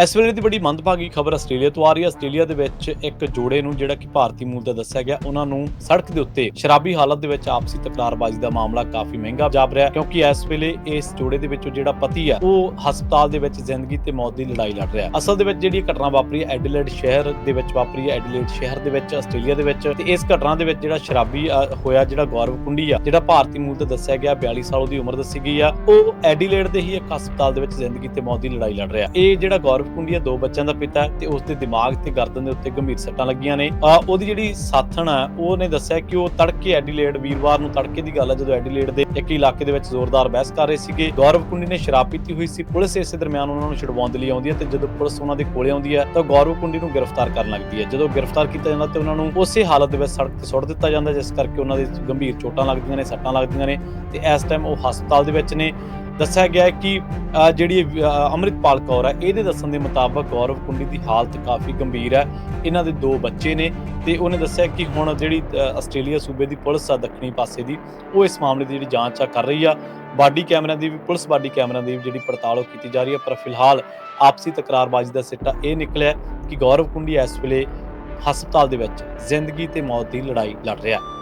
ਇਸ ਵੇਲੇ ਦੀ ਬੜੀ ਮੰਦਭਾਗੀ ਖਬਰ ਆਸਟ੍ਰੇਲੀਆ ਤੋਂ ਆ ਰਹੀ ਹੈ। ਆਸਟ੍ਰੇਲੀਆ ਦੇ ਵਿੱਚ ਇੱਕ ਜੋੜੇ ਨੂੰ ਜਿਹੜਾ ਕਿ ਭਾਰਤੀ ਮੂਲ ਦਾ ਦੱਸਿਆ ਗਿਆ, ਉਹਨਾਂ ਨੂੰ ਸੜਕ ਦੇ ਉੱਤੇ ਸ਼ਰਾਬੀ ਹਾਲਤ ਦੇ ਵਿੱਚ ਆਪਸੀ ਤਕਰਾਰਬਾਜ਼ੀ ਦਾ ਮਾਮਲਾ ਕਾਫੀ ਮਹਿੰਗਾ ਜਾਪ ਰਿਹਾ ਕਿਉਂਕਿ ਇਸ ਵੇਲੇ ਇਸ ਜੋੜੇ ਦੇ ਵਿੱਚੋਂ ਜਿਹੜਾ ਪਤੀ ਆ ਉਹ ਹਸਪਤਾਲ ਦੇ ਵਿੱਚ ਜ਼ਿੰਦਗੀ ਤੇ ਮੌਤ ਦੀ ਲੜਾਈ ਲੜ ਰਿਹਾ ਅਸਲ ਦੇ ਵਿੱਚ ਜਿਹੜੀ ਘਟਨਾ ਵਾਪਰੀ ਹੈ, ਐਡੀਲੇਡ ਸ਼ਹਿਰ ਦੇ ਵਿੱਚ ਵਾਪਰੀ ਹੈ, ਐਡੀਲੇਡ ਸ਼ਹਿਰ ਦੇ ਵਿੱਚ, ਆਸਟ੍ਰੇਲੀਆ ਦੇ ਵਿੱਚ ਤੇ ਇਸ ਘਟਨਾ ਦੇ ਵਿੱਚ ਜਿਹੜਾ ਸ਼ਰਾਬੀ ਹੋਇਆ ਜਿਹੜਾ ਗੌਰਵ ਕੁੰਡੀ ਆ, ਜਿਹੜਾ ਭਾਰਤੀ ਮੂਲ ਦਾ ਦੱਸਿਆ ਗਿਆ 42 ਸਾਲ ਉਹਦੀ ਉਮਰ ਦੱਸੀ ਗਈ ਆ, ਉਹ ਐਡੀਲੇਡ ਦੇ ਹੀ ਇੱਕ ਹਸਪਤਾਲ ਦੇ ਵਿੱਚ ਜ਼ਿੰਦਗੀ ਤੇ ਮੌਤ ਦੀ ਲੜਾਈ ਲੜ ਰਿਹਾ ਇਹ ਜਿਹੜਾ ਗੌਰਵ ਕੁੰਡੀ ਦੋ ਬੱਚਿਆਂ ਦਾ ਪਿਤਾ ਤੇ ਉਸ ਦੇ ਦਿਮਾਗ ਤੇ ਗਰਦਨ ਦੇ ਉੱਤੇ ਗੰਭੀਰ ਸੱਟਾਂ ਲੱਗੀਆਂ ਨੇ। ਉਹਦੀ ਜਿਹੜੀ ਸਾਥਣ ਆ ਉਹਨੇ ਦੱਸਿਆ ਕਿ ਉਹ ਤੜਕੇ ਐਡੀਲੇਡ ਵੀਰਵਾਰ ਨੂੰ ਤੜਕੇ ਦੀ ਗੱਲ ਹੈ ਜਦੋਂ ਐਡੀਲੇਡ ਦੇ ਇੱਕ ਇਲਾਕੇ ਦੇ ਵਿੱਚ ਜ਼ੋਰਦਾਰ ਬਹਿਸ ਕਰ ਰਹੇ ਸੀਗੇ। ਗੌਰਵ ਕੁੰਡੀ ਨੇ ਸ਼ਰਾਬ ਪੀਤੀ ਹੋਈ ਸੀ। ਪੁਲਿਸ ਇਸੇ ਦਰਮਿਆਨ ਉਹਨਾਂ ਨੂੰ ਛੁਡਵਾਉਣ ਦੇ ਲਈ ਆਉਂਦੀ ਹੈ ਤੇ ਜਦੋਂ ਪੁਲਿਸ ਉਹਨਾਂ ਦੇ ਕੋਲੇ ਆਉਂਦੀ ਹੈ ਤਾਂ ਗੌਰਵ ਕੁੰਡੀ ਨੂੰ ਗ੍ਰਿਫਤਾਰ ਕਰਨ ਲੱਗਦੀ ਹੈ ਜਦੋਂ ਗ੍ਰਿਫਤਾਰ ਕੀਤਾ ਜਾਂਦਾ ਤੇ ਉਹਨਾਂ ਨੂੰ ਉਸੇ ਹਾਲਤ ਦੇ ਵਿੱਚ ਸੜਕ ਤੇ ਸੁੱਟ ਦਿੱਤਾ ਜਾਂਦਾ, ਜਿਸ ਕਰਕੇ ਉਹਨਾਂ ਦੇ ਗੰਭੀਰ ਚੋਟਾਂ ਲੱਗਦੀਆਂ ਨੇ, ਸੱਟਾਂ ਲੱਗਦੀਆਂ ਨੇ ਤੇ ਇਸ ਟਾਈਮ ਉਹ ਹਸਪਤਾਲ ਦੇ ਵਿੱਚ ਨੇ। ਦੱਸਿਆ ਗਿਆ ਹੈ ਕਿ ਜਿਹੜੀ ਅ, ਅੰਮ੍ਰਿਤਪਾਲ ਕੌਰ ਹੈ ਇਹਦੇ ਦੱਸਣ ਦੇ ਮੁਤਾਬਕ ਗੌਰਵ ਕੁੰਡੀ ਦੀ ਹਾਲਤ ਕਾਫੀ ਗੰਭੀਰ ਹੈ। ਇਹਨਾਂ ਦੇ ਦੋ ਬੱਚੇ ਨੇ ਤੇ ਉਹਨੇ ਦੱਸਿਆ ਕਿ ਹੁਣ ਜਿਹੜੀ ਆਸਟ੍ਰੇਲੀਆ ਸੂਬੇ ਦੀ ਪੁਲਿਸ ਆ ਦੱਖਣੀ ਪਾਸੇ ਦੀ ਉਹ ਇਸ ਮਾਮਲੇ ਦੀ ਜਿਹੜੀ ਜਾਂਚ ਆ ਕਰ ਰਹੀ ਆ। ਬਾਡੀ ਕੈਮਰਿਆਂ ਦੀ ਵੀ ਪੁਲਿਸ ਬਾਡੀ ਕੈਮਰਿਆਂ ਦੀ ਵੀ ਜਿਹੜੀ ਪੜਤਾਲ ਉਹ ਕੀਤੀ ਜਾ ਰਹੀ ਹੈ ਪਰ ਫਿਲਹਾਲ ਆਪਸੀ ਤਕਰਾਰਬਾਜ਼ੀ ਦਾ ਸਿੱਟਾ ਇਹ ਨਿਕਲਿਆ ਕਿ ਗੌਰਵ ਕੁੰਡੀ ਇਸ ਵੇਲੇ ਹਸਪਤਾਲ ਦੇ ਵਿੱਚ ਜ਼ਿੰਦਗੀ ਤੇ ਮੌਤ ਦੀ ਲੜਾਈ ਲੜ ਰਿਹਾ। ਹੈ